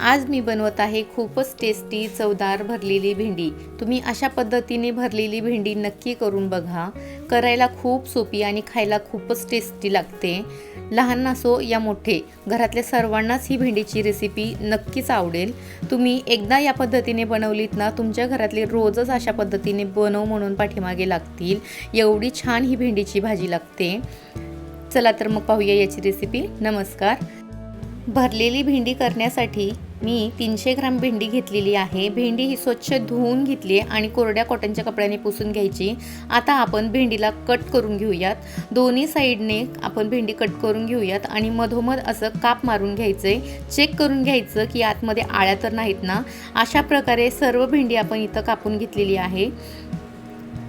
आज मी बनवत आहे खूपच टेस्टी चवदार भरलेली भेंडी. तुम्ही अशा पद्धतीने भरलेली भेंडी नक्की करून बघा. करायला खूप सोपी आणि खायला खूपच टेस्टी लागते. लहान असो या मोठे घरातल्या सर्वांनाच ही भेंडीची रेसिपी नक्कीच आवडेल. तुम्ही एकदा या पद्धतीने बनवलीत ना तुमच्या घरातले रोजच अशा पद्धतीने बनव म्हणून पाठीमागे लागतील. एवढी छान ही भेंडीची भाजी लागते. चला तर मग पाहूया याची रेसिपी नमस्कार. भरलेली भेंडी करण्यासाठी मी तीनशे ग्राम भेंडी घेतलेली आहे. भेंडी ही स्वच्छ धुवून घेतली आहे आणि कोरड्या कॉटनच्या कपड्याने पुसून घ्यायची. आता आपण भेंडीला कट करून घेऊयात. दोन्ही साईडने आपण भेंडी कट करून घेऊयात आणि मधोमध असं काप मारून घ्यायचं. आहे चेक करून घ्यायचं की आतमध्ये आळ्या तर नाहीत ना? अशा प्रकारे सर्व भेंडी आपण इथं कापून घेतलेली आहे.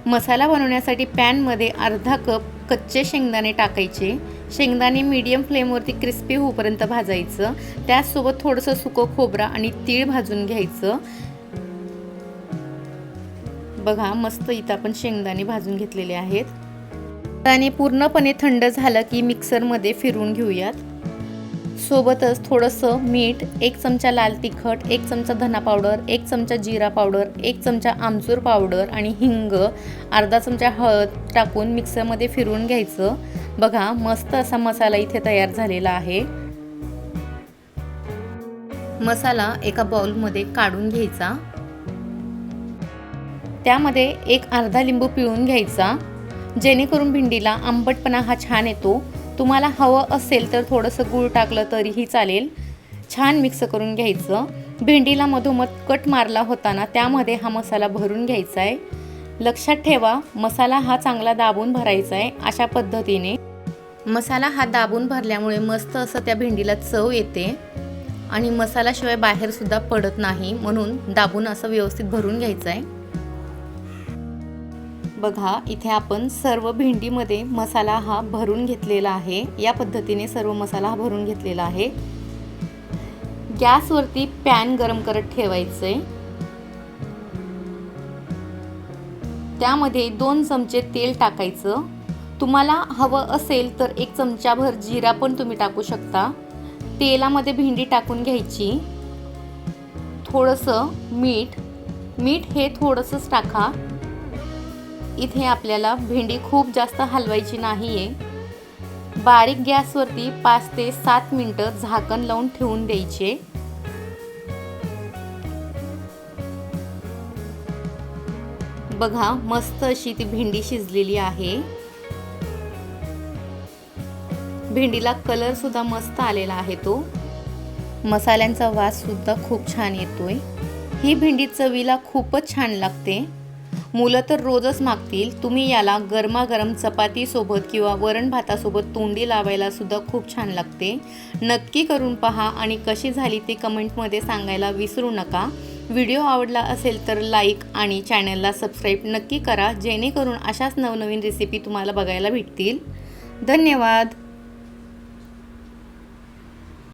मसाला बनवण्यासाठी पॅनमध्ये अर्धा कप कच्चे शेंगदाणे टाकायचे. शेंगदाणे मीडियम फ्लेमवरती क्रिस्पी होईपर्यंत भाजायचं. त्याचसोबत थोडंसं सुकं खोबरं आणि तीळ भाजून घ्यायचं. बघा मस्त इथं आपण शेंगदाणे भाजून घेतलेले आहेत. आणि पूर्णपणे थंड झालं की मिक्सरमध्ये फिरून घेऊयात. सोबतच थोडंसं मीठ एक चमचा लाल तिखट एक चमचा धना पावडर एक चमचा जिरा पावडर एक चमचा आमचूर पावडर आणि हिंग अर्धा चमचा हळद टाकून मिक्सरमध्ये फिरवून घ्यायचं. बघा मस्त असा मसाला इथे तयार झालेला आहे. मसाला एका बाउलमध्ये काढून घ्यायचा. त्यामध्ये एक अर्धा लिंबू पिळून घ्यायचा. जेणेकरून भिंडीला आंबटपणा हा छान येतो. तुम्हाला हवं असेल तर थोडंसं गूळ टाकलं तरीही चालेल. छान मिक्स करून घ्यायचं. भेंडीला मधोमध कट मारला होता ना त्यामध्ये हा मसाला भरून घ्यायचा आहे. लक्षात ठेवा मसाला हा चांगला दाबून भरायचा आहे अशा पद्धतीने. मसाला हा दाबून भरल्यामुळे मस्त असं त्या भेंडीला चव येते आणि मसाल्याशिवाय बाहेरसुद्धा पडत नाही म्हणून दाबून असं व्यवस्थित भरून घ्यायचं आहे. बघा इथे आपण सर्व भेंडीमध्ये मसाला हा भरून घेतलेला आहे. या पद्धतीने सर्व मसाला हा भरून घेतलेला आहे. गॅसवरती पॅन गरम करत ठेवायचे. त्यामध्ये दोन चमचे तेल टाकायचं. तुम्हाला हवं असेल तर एक चमचाभर जिरा पण तुम्ही टाकू शकता. तेलामध्ये भेंडी टाकून घ्यायची. थोडंसं मीठ. मीठ हे थोडंसंच टाका. इथे आपल्याला भेंडी खूप जास्त हलवायची नाही आहे बारीक गॅसवरती पाच ते सात मिनटं झाकण लावून ठेवून द्यायचे. बघा मस्त अशी ती भेंडी शिजलेली आहे. भेंडीला कलर सुद्धा मस्त आलेला आहे तो. मसाल्यांचा वास सुद्धा खूप छान येतोय. ही भेंडी चवीला खूपच छान लागते. मुलं तर रोजच मागतील. तुम्ही याला गरमागरम चपातीसोबत किंवा वरण भातासोबत तोंडी लावायला सुद्धा खूप छान लागते. नक्की करून पहा आणि कशी झाली ते कमेंटमध्ये सांगायला विसरू नका. व्हिडिओ आवडला असेल तर लाईक आणि चॅनलला सबस्क्राईब नक्की करा जेणेकरून अशाच नवनवीन रेसिपी तुम्हाला बघायला भेटतील. धन्यवाद!